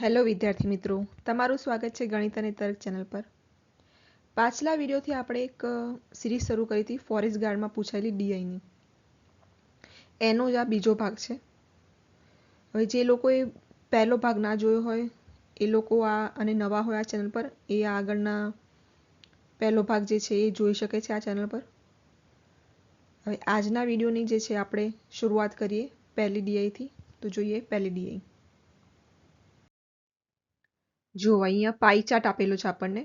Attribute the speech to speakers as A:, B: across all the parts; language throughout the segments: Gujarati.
A: હેલો વિદ્યાર્થી મિત્રો, તમારું સ્વાગત છે ગણિત અને તર્ક ચેનલ પર. પાછલા વિડીયોથી આપણે એક સિરીઝ શરૂ કરી હતી, ફોરેસ્ટ ગાર્ડમાં પૂછાયેલી ડીઆઈની. એનો જ આ બીજો ભાગ છે. હવે જે લોકોએ પહેલો ભાગ ના જોયો હોય, એ લોકો આ અને નવા હોય આ ચેનલ પર, એ આગળના પહેલો ભાગ જે છે એ જોઈ શકે છે આ ચેનલ પર. હવે આજના વિડીયોની જે છે આપણે શરૂઆત કરીએ પહેલી ડીઆઈથી. તો જોઈએ પહેલી ડીઆઈ. જુઓ અહીંયા પાઈ ચાર્ટ આપેલો છે આપણને.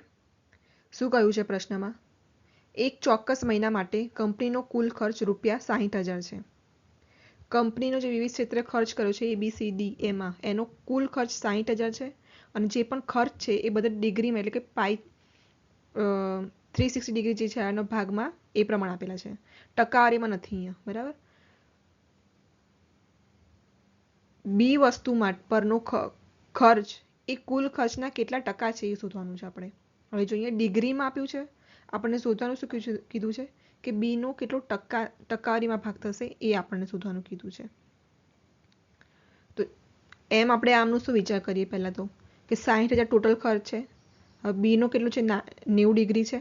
A: શું કહ્યું છે પ્રશ્નમાં? એક ચોક્કસ મહિના માટે કંપનીનો કુલ ખર્ચ રૂપિયા સાહીઠ હજાર છે. કંપનીનો જે વિવિધ ક્ષેત્રે ખર્ચ કર્યો છે, એ, બી, સી, ડી એમાં એનો કુલ ખર્ચ સાહીઠ હજાર છે અને જે પણ ખર્ચ છે, એ બધા ડિગ્રીમાં એટલે કે પાઈ થ્રી સિક્સટી ડિગ્રી જે છે એનો ભાગમાં એ પ્રમાણે આપેલા છે. ટકાવારીમાં નથી અહીંયા, બરાબર? બી વસ્તુ પરનો ખર્ચ એ કુલ ખર્ચના કેટલા ટકા છે એ શોધવાનું છે આપણે. હવે જોઈએ ડિગ્રીમાં આપ્યું છે, આપણને શોધવાનું શું કીધું છે કે બીનો કેટલો ટકા, ટકાવારીમાં ભાગ થશે એ આપણને શોધવાનું કીધું છે. તો એમ આપણે આમનું શું વિચાર કરીએ પહેલાં તો? કે સાહીઠ હજાર ટોટલ ખર્ચ છે, હવે બીનો કેટલું છે નેવું ડિગ્રી છે.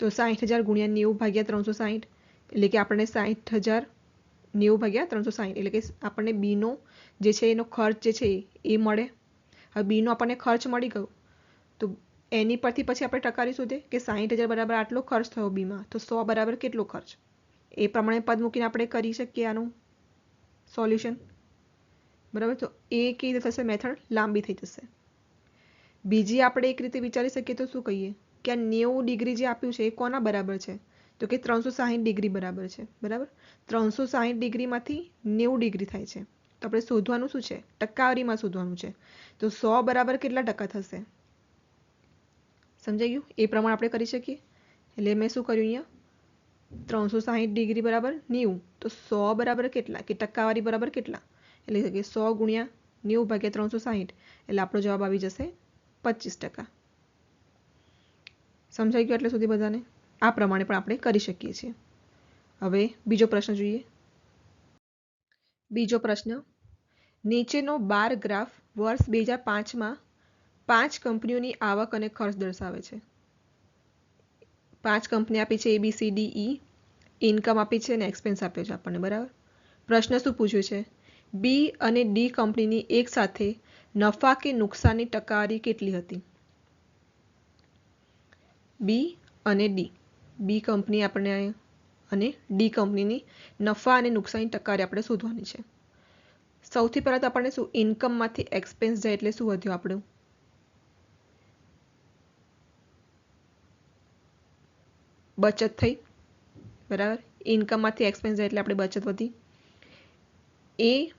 A: તો સાહીઠ હજાર ગુણ્યા નેવું ભાગ્યા ત્રણસો સાહીઠ, એટલે કે આપણને સાહીઠ હજાર નેવું ભાગ્યા ત્રણસો સાહીઠ, એટલે કે આપણને બીનો જે છે એનો ખર્ચ જે છે એ મળે. હવે બીનો આપણને ખર્ચ મળી ગયો. તો એની પરથી પછી આપણે ટકારી શોધે કે સાહીઠ હજાર બરાબર આટલો ખર્ચ થયો બીમાં, તો સો બરાબર કેટલો ખર્ચ? એ પ્રમાણે પદ મૂકીને આપણે કરી શકીએ આનું સોલ્યુશન. બરાબર? તો એ કેવી રીતે થશે? મેથડ લાંબી થઈ જશે. બીજી આપણે એક રીતે વિચારી શકીએ તો શું કહીએ? કે આ નેવું ડિગ્રી જે આપ્યું છે એ કોના બરાબર છે? તો કે ત્રણસો સાહીઠ ડિગ્રી બરાબર છે. બરાબર? ત્રણસો સાહીઠ ડિગ્રીમાંથી નેવું ડિગ્રી થાય છે. તો આપણે શોધવાનું શું છે? ટકાવારીમાં શોધવાનું છે. તો સો બરાબર કેટલા ટકા થશે? સમજાઈ ગયું? એ પ્રમાણે આપણે કરી શકીએ. એટલે મેં શું કર્યું અહીંયા? ત્રણસો સાહીઠ ડિગ્રી બરાબર નેવું. તો સો બરાબર કેટલા? કે ટકાવારી બરાબર કેટલા? એટલે કે સો ગુણ્યા નેવું ભાગ્યા ત્રણસો સાહીઠ. એટલે આપણો જવાબ આવી જશે પચીસ ટકા. સમજાઈ ગયું એટલે સુધી બધાને? આ પ્રમાણે પણ આપણે કરી શકીએ છીએ. હવે બીજો પ્રશ્ન જોઈએ. બીજો પ્રશ્ન નીચેનો બાર ગ્રાફ વર્ષ બે હજાર પાંચમાં પાંચ કંપનીઓની આવક અને ખર્ચ દર્શાવે છે. પાંચ કંપની આપી છે એબી ડી ઈ ઇન્કમ આપી છે અને એક્સપેન્સ આપ્યો છે આપણને, બરાબર? પ્રશ્ન શું પૂછ્યું છે? બી અને ડી કંપનીની એક સાથે નફા કે નુકસાનની ટકાવારી કેટલી હતી? બી અને ડી બી કંપની આપણે અને ડી કંપનીની નફા અને નુકસાનની ટકાવારી આપણે શોધવાની છે. સૌથી પહેલાં તો આપણને શું ઇન્કમમાંથી એક્સપેન્સ જાય એટલે શું વધ્યું આપણું? બચત થઈ. બરાબર? ઇન્કમમાંથી એક્સપેન્સ જાય એટલે આપણે બચત વધી. એ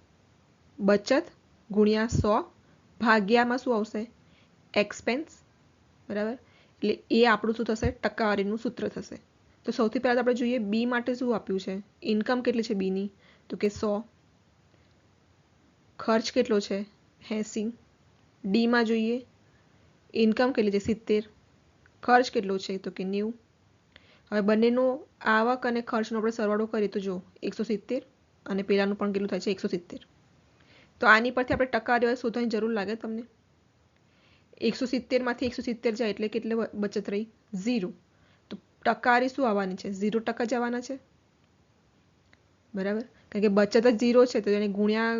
A: બચત ગુણ્યા સો ભાગ્યામાં શું આવશે? એક્સપેન્સ બરાબર? એટલે એ આપણું શું થશે? ટકાવારીનું સૂત્ર થશે. તો સૌથી પહેલાં તો આપણે જોઈએ બી માટે શું આપ્યું છે? ઇન્કમ કેટલી છે? બીની. તો કે સો. ખર્ચ કેટલો છે? એંસી. ડીમાં જોઈએ. ઇન્કમ કેટલી છે? સિત્તેર. ખર્ચ કેટલો છે? તો કે નેવું. હવે બંનેનો આવક અને ખર્ચનો આપણે સરવાળો કરીએ તો જો, એકસો સિત્તેર અને પેલાનું પણ કેટલું થાય છે? એકસો સિત્તેર. તો આની પરથી આપણે ટકાવારી શોધવાની જરૂર લાગે તમને? એકસો સિત્તેરમાંથી એકસો સિત્તેર જાય એટલે કેટલે બચત રહી? ઝીરો. તો ટકારી શું આવવાની છે? ઝીરો ટકા જવાના છે? બરાબર? કારણ કે બચત જ ઝીરો છે, તો એને ગુણ્યા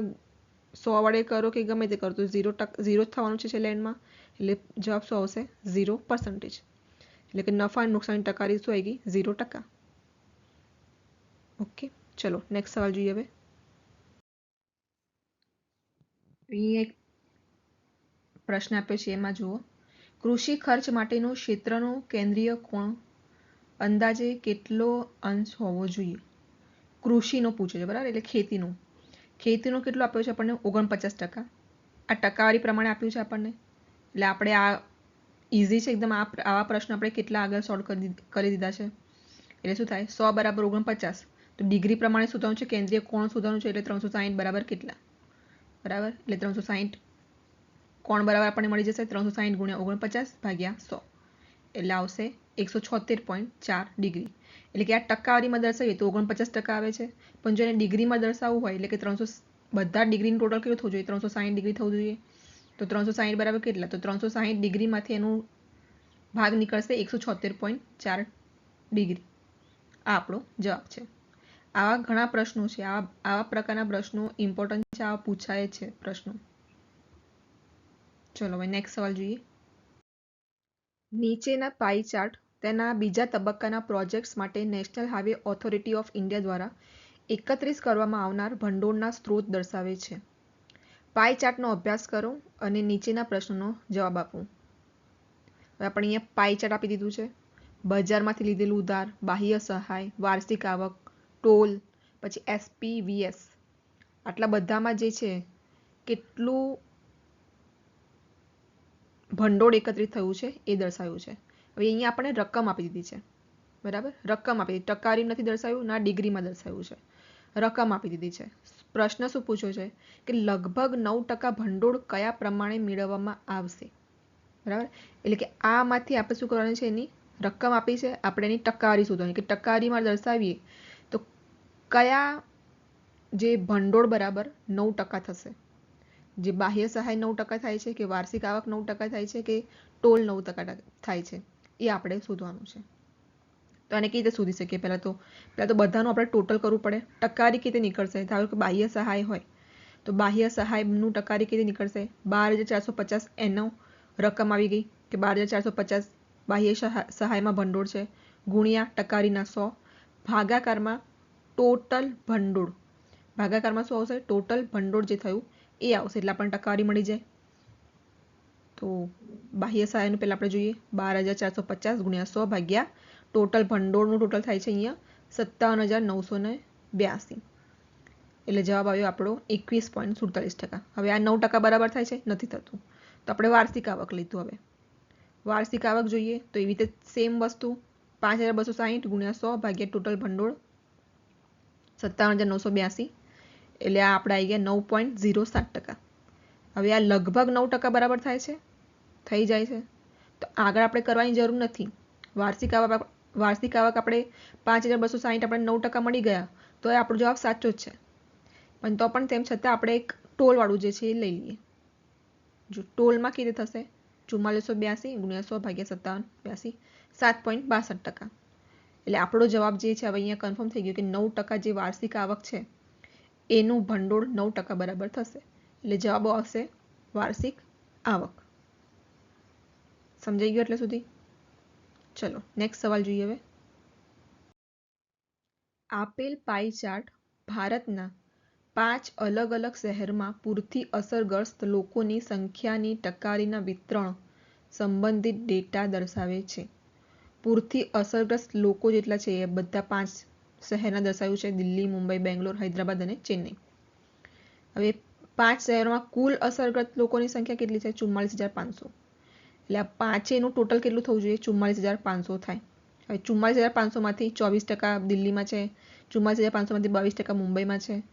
A: સો વડે કરો કે ગમે તે કરો, તો ઝીરો ટકા, ઝીરો જ થવાનું છે લેન્ડમાં એટલે જવાબ શું આવશે? ઝીરો પર્સન્ટેજ એટલે કે નફા અને નુકસાનની ટકારી શું આવી ગઈ? ઝીરો ટકા. ઓકે, ચલો નેક્સ્ટ સવાલ જોઈએ હવે. એક પ્રશ્ન આપ્યો છે, એમાં જુઓ. કૃષિ ખર્ચ માટેનું ક્ષેત્રનું કેન્દ્રીય કોણ? અંદાજે કેટલો અંશ હોવો જોઈએ? કૃષિનો પૂછે છે, બરાબર? એટલે ખેતીનો. ખેતીનો કેટલો આપ્યો છે આપણને? ઓગણપચાસ ટકા. આ ટકાવારી પ્રમાણે આપ્યું છે આપણને. એટલે આપણે આ ઇઝી છે એકદમ આ આવા પ્રશ્ન આપણે કેટલા આગળ સોલ્વ કરી કરી દીધા છે. એટલે શું થાય? સો બરાબર ઓગણપચાસ. તો ડિગ્રી પ્રમાણે શોધવાનું છે, કેન્દ્રીય કોણ શોધવાનું છે, એટલે ત્રણસો સાહીઠ બરાબર કેટલા? બરાબર? એટલે ત્રણસો સાહીઠ કોણ બરાબર આપણને મળી જશે? ત્રણસો સાહીઠ ગુણ્યા ઓગણપચાસ ભાગ્યા સો. એટલે આવશે એકસો છોતેર પોઈન્ટ ચાર ડિગ્રી. એટલે કે આ ટકાવારીમાં દર્શાવીએ તો ઓગણપચાસ ટકા આવે છે. પણ જો એને ડિગ્રીમાં દર્શાવવું હોય, એટલે કે ત્રણસો બધા ડિગ્રીનું ટોટલ કેટલું થવું જોઈએ? ત્રણસો સાહીઠ ડિગ્રી થવું જોઈએ. તો ત્રણસો સાહીઠ બરાબર કેટલા? તો ત્રણસો સાહીઠ ડિગ્રીમાંથી એનું ભાગ નીકળશે એકસો છોતેર પોઈન્ટ ચાર ડિગ્રી. આ આપણો જવાબ છે. આવા ઘણા પ્રશ્નો છે. આવા આવા પ્રકારના પ્રશ્નો ઇમ્પોર્ટન્ટ છે, આવા પૂછાય છે પ્રશ્નો. ચલો હવે નેક્સ્ટ સવાલ જોઈએ. નીચેના પાઈ ચાર્ટ તેના બીજા તબક્કાના પ્રોજેક્ટ્સ માટે National Highway Authority of India દ્વારા એકત્રિત કરવામાં આવનાર ભંડોળના સ્ત્રોત દર્શાવે છે. પાઈ ચાર્ટનો અભ્યાસ કરો અને નીચેના પ્રશ્નોનો જવાબ આપો. હવે આપણે અહીંયા પાઈ ચાર્ટ આપી દીધું છે. બજારમાંથી લીધેલું ઉધાર, બાહ્ય સહાય, વાર્ષિક આવક, ટોલ, પછી એસપીવીએસ આટલા બધામાં જે છે, કેટલું ભંડોળ એકત્રિત થયું છે એ દર્શાવ્યું છે. હવે અહીંયા આપણે રકમ આપી દીધી છે. બરાબર? રકમ આપી દીધી. ટકારી નથી દર્શાવ્યું, ના ડિગ્રીમાં દર્શાવ્યું છે. રકમ આપી દીધી છે. પ્રશ્ન શું પૂછ્યો છે? કે લગભગ નવ ટકા ભંડોળ કયા પ્રમાણે મેળવવામાં આવશે? બરાબર? એટલે કે આમાંથી આપણે શું કરવાનું છે એની રકમ આપી છે? આપણે એની ટકારી શોધવાની. કે ટકારીમાં દર્શાવીએ તો કયા જે ભંડોળ બરાબર નવ ટકા થશે? જે બાહ્ય સહાય નવ ટકા થાય છે, કે વાર્ષિક આવક નવ ટકા થાય છે, કે ટોલ નવ ટકા થાય છે? એ આપણે શોધવાનું છે. તો આને કઈ રીતે શોધી શકીએ? પહેલાં તો પહેલાં તો બધાનું આપણે ટોટલ કરવું પડે. ટકારી કઈ રીતે નીકળશે? ધારો કે બાહ્ય સહાય હોય, તો બાહ્ય સહાયનું ટકારી કઈ રીતે નીકળશે? બાર હજાર ચારસો પચાસ એનો રકમ આવી ગઈ કે બાર હજાર ચારસો પચાસ બાહ્ય સહાયમાં ભંડોળ છે. ગુણ્યા ટકારીના સો. ભાગાકારમાં ટોટલ ભંડોળ. ભાગાકારમાં શું આવશે? ટોટલ ભંડોળ જે થયું, એ આવશે. એટલે આપણને ટકાવારી મળી જાય. તો બાહ્ય સહાયનું પહેલાં આપણે જોઈએ. બાર હજાર ચારસો પચાસ ગુણ્યા સો ભાગ્યા ટોટલ ભંડોળનું ટોટલ થાય છે અહીંયા સત્તાવન હજાર નવસો ને બ્યાસી એટલે જવાબ આવ્યો આપણો એકવીસ પોઈન્ટ સુડતાલીસ ટકા. હવે આ નવ ટકા બરાબર થાય છે? નથી થતું. તો આપણે વાર્ષિક આવક લીધું હવે. વાર્ષિક આવક જોઈએ તો એવી રીતે સેમ વસ્તુ પાંચ હજાર બસો સાહીઠ ગુણ્યા સો ભાગ્યા ટોટલ ભંડોળ સત્તાવન હજાર નવસો બ્યાસી. એટલે આ આપણે આવી ગયા નવ પોઈન્ટ ઝીરો સાત ટકા. હવે આ લગભગ નવ ટકા બરાબર થાય છે? થઈ જાય છે. તો આગળ આપણે કરવાની જરૂર નથી. વાર્ષિક આવક વાર્ષિક આવક આપણે પાંચ હજાર બસો સાહીઠ આપણે નવ ટકા મળી ગયા, તો એ આપણો જવાબ સાચો જ છે. પણ તો પણ તેમ છતાં આપણે એક ટોલવાળું જે છે એ લઈ લઈએ. જો ટોલમાં કેવી થશે ચુમ્માલીસો બ્યાસી ગુણ્યા સો ભાગ્યા સત્તાવન બ્યાસી, સાત પોઈન્ટ બાસઠ ટકા. એટલે આપણો જવાબ જે છે, હવે અહીંયા કન્ફર્મ થઈ ગયો કે નવ ટકા જે વાર્ષિક આવક છે, એનું ભંડોળ નવ ટકા બરાબર થશે. એટલે જવાબો આવશે વાર્ષિક આવક. સમજાઈ ગયું એટલે સુધી? ચલો નેક્સ્ટ સવાલ જોઈએ હવે. આપેલ પાઈ ચાર્ટ ભારતના પાંચ અલગ અલગ શહેરમાં પૂરથી અસરગ્રસ્ત લોકોની સંખ્યાની ટકારીના વિતરણ સંબંધિત ડેટા દર્શાવે છે. પૂરથી અસરગ્રસ્ત લોકો જેટલા છે એ બધા પાંચ શહેરના દર્શાવ્યું છે, દિલ્હી, મુંબઈ, બેંગ્લોર, હૈદરાબાદ અને ચેન્નઈ. હવે પાંચ શહેરોમાં કુલ અસરગ્રસ્ત લોકોની સંખ્યા કેટલી છે? ચુમ્માલીસ હજાર પાંચસો. એટલે આ પાંચેનું ટોટલ કેટલું થવું જોઈએ? ચુમ્માલીસ હજાર પાંચસો થાય. હવે ચુમ્માલીસ હજાર પાંચસોમાંથી ચોવીસ ટકા દિલ્હીમાં છે. ચુમ્માલીસ હજાર પાંચસોમાંથી બાવીસ ટકા મુંબઈમાં છે.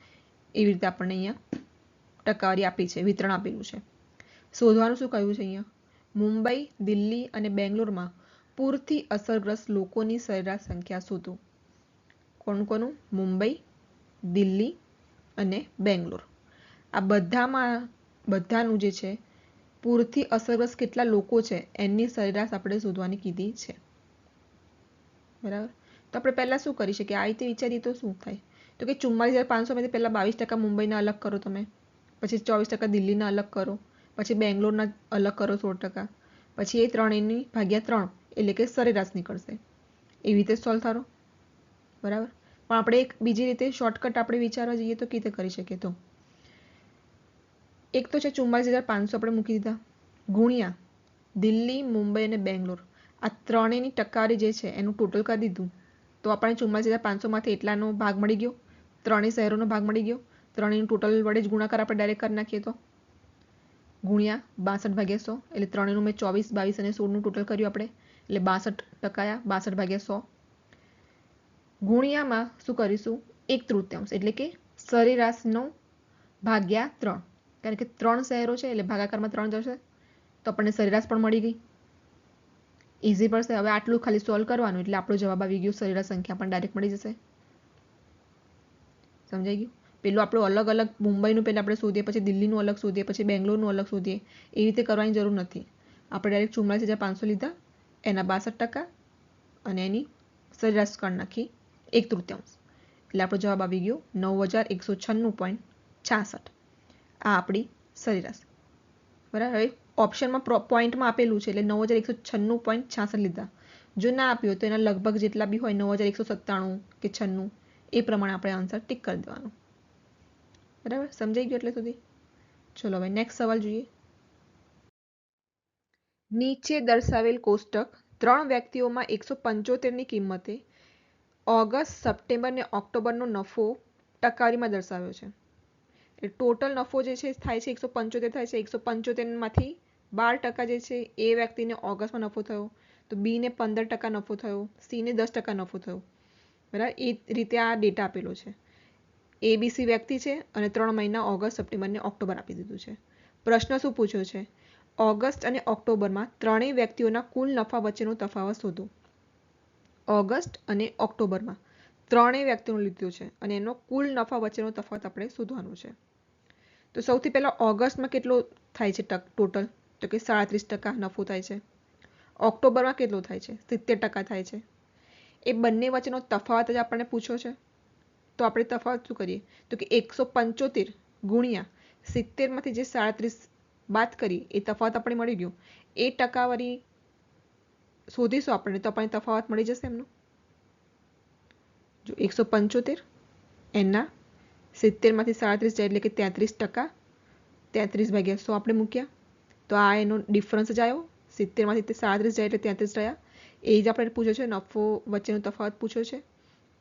A: એવી રીતે આપણને અહીંયા ટકાવારી આપી છે, વિતરણ આપેલું છે. શોધવાનું શું કહ્યું છે અહીંયા? મુંબઈ, દિલ્હી અને બેંગ્લોરમાં પૂરથી અસરગ્રસ્ત લોકોની સરેરાશ સંખ્યા શોધો. કોણ કોનું? મુંબઈ, દિલ્હી અને બેંગ્લોર. આ બધામાં, બધાનું જે છે પૂરથી અસરગ્રસ્ત કેટલા લોકો છે એની સરેરાશ આપણે શોધવાની કીધી છે. બરાબર? તો આપણે પહેલાં શું કરી શકીએ? આ રીતે વિચારીએ તો શું થાય? તો કે ચુમ્માલીસ હજાર પાંચસોમાંથી પહેલાં બાવીસ ટકા મુંબઈના અલગ કરો તમે. પછી ચોવીસ ટકા દિલ્હીના અલગ કરો. પછી બેંગ્લોરના અલગ કરો સોળ ટકા. પછી એ ત્રણેયની ભાગ્યા ત્રણ એટલે કે સરેરાશ નીકળશે. એવી રીતે સોલ્વ થારો. બરાબર? પણ આપણે એક બીજી રીતે શોર્ટકટ આપણે વિચારવા જઈએ તો કઈ રીતે કરી શકીએ તો? એક તો છે ચુમ્માલીસ હજાર પાંચસો આપણે મૂકી દીધા. ગુણ્યા, દિલ્હી, મુંબઈ અને બેંગ્લોર. આ ત્રણેયની ટકાવારી જે છે એનું ટોટલ કરી દીધું. તો આપણને ચુમ્માલીસ હજાર પાંચસોમાંથી એટલાનો ભાગ મળી ગયો. ત્રણેય શહેરોનો ભાગ મળી ગયો. ત્રણેયનું ટોટલ વડે જ ગુણાકાર આપણે ડાયરેક્ટ કરી નાખીએ તો. ગુણ્યા, બાસઠ ભાગ્યા સો. એટલે ત્રણેયનું મેં ચોવીસ, બાવીસ અને સોળનું ટોટલ કર્યું આપણે. એટલે બાસઠ ટકાયા, બાસઠ ભાગ્યા સો. ગુણ્યામાં શું કરીશું? એક તૃતીયાંશ. એટલે કે સરેરાશનો ભાગ્યા ત્રણ. કારણ કે ત્રણ શહેરો છે, એટલે ભાગાકારમાં ત્રણ જશે, તો આપણને સરેરાશ પણ મળી ગઈ. ઇઝી પડશે. હવે આટલું ખાલી સોલ્વ કરવાનું, એટલે આપણો જવાબ આવી ગયો, સરેરાશ સંખ્યા પણ ડાયરેક્ટ મળી જશે. સમજાઈ ગયું? પેલું આપણું અલગ અલગ, મુંબઈનું પહેલાં આપણે શોધીએ, પછી દિલ્હીનું અલગ શોધીએ, પછી બેંગ્લોરનું અલગ શોધીએ, એ રીતે કરવાની જરૂર નથી. આપણે ડાયરેક્ટ ચુમ્માલીસ હજાર પાંચસો લીધા, એના બાસઠ ટકા, અને એની સરેરાશ કણ નાખી એક તૃતીયાંશ. એટલે આપણો જવાબ આવી ગયો નવ હજાર એકસો છન્નું પોઈન્ટ છાસઠ. આ આપણી સરેરાશ. બરાબર? હવે ઓપ્શનમાં પોઈન્ટમાં આપેલું છે, એટલે નવ હજાર એકસો છન્નું પોઈન્ટ છાસઠ લીધા. જો ના આપ્યો તો એના લગભગ જેટલા બી હોય, નવ હજાર એકસો સત્તાણું કે છન્નું, એ પ્રમાણે આપણે આન્સર ટીક કરી દેવાનો. બરાબર? સમજાઈ ગયું એટલે સુધી? ચલો હવે નેક્સ્ટ સવાલ જોઈએ. નીચે દર્શાવેલ કોષ્ટક ત્રણ વ્યક્તિઓમાં એકસો પંચોતેરની કિંમતે ઓગસ્ટ, સપ્ટેમ્બર અને ઓક્ટોબરનો નફો ટકાવારીમાં દર્શાવ્યો છે. એટલે ટોટલ નફો જે છે થાય છે એકસો પંચોતેર થાય છે. એકસો પંચોતેરમાંથી બાર ટકા જે છે એ વ્યક્તિને ઓગસ્ટમાં નફો થયો. તો બીને પંદર ટકા નફો થયો. સીને દસ ટકા નફો થયો. બરાબર? એ રીતે આ ડેટા આપેલો છે. એબીસી વ્યક્તિ છે અને ત્રણ મહિના ઓગસ્ટ, સપ્ટેમ્બર ને ઓક્ટોબર આપી દીધું છે. પ્રશ્ન શું પૂછ્યો છે? ઓગસ્ટ અને ઓક્ટોબરમાં ત્રણેય વ્યક્તિઓના કુલ નફા વચ્ચેનો તફાવત શોધો. ઓગસ્ટ અને ઓક્ટોબરમાં ત્રણેય વ્યક્તિનું લીધું છે અને એનો કુલ નફા વચ્ચેનો તફાવત આપણે શોધવાનો છે. તો સૌથી પહેલાં ઓગસ્ટમાં કેટલો થાય છે ટક ટોટલ? તો કે સાડત્રીસ ટકા નફો થાય છે. ઓક્ટોબરમાં કેટલો થાય છે? સિત્તેર ટકા થાય છે. એ બંને વચ્ચેનો તફાવત જ આપણને પૂછ્યો છે. તો આપણે તફાવત શું કરીએ? તો કે એકસો પંચોતેર ગુણ્યા સિત્તેરમાંથી જે સાડત્રીસ બાદ કરી, એ તફાવત આપણે મળી ગયું. એ ટકાવારી શોધીશું આપણને તો આપણને તફાવત મળી જશે એમનો. જો એકસો પંચોતેર, એના સિત્તેરમાંથી સાડત્રીસ જાય એટલે કે તેત્રીસ ટકા, તેત્રીસ ભાગ્યા સો આપણે મૂક્યા. તો આ એનો ડિફરન્સ જ આવ્યો. સિત્તેરમાંથી તે સાડત્રીસ જાય એટલે તેત્રીસ રહ્યા. એ જ આપણે પૂછ્યો છે, નફો વચ્ચેનો તફાવત પૂછ્યો છે.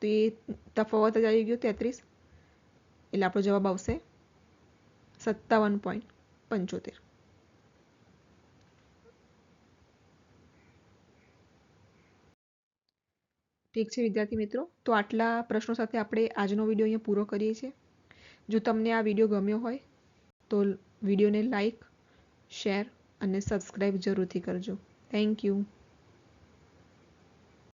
A: તો એ તફાવત જ આવી ગયો તેત્રીસ. એટલે આપણો જવાબ આવશે સત્તાવન પોઈન્ટ પંચોતેર. ઠીક છે, વિદ્યાર્થી મિત્રો? તો આટલા પ્રશ્નો સાથે આપણે આજનો વીડિયો અહીંયા પૂરો કરીએ છીએ. જો તમને આ વીડિયો ગમ્યો હોય, તો વિડીયોને લાઈક, શેર અને સબસ્ક્રાઈબ જરૂરથી કરજો. Thank you.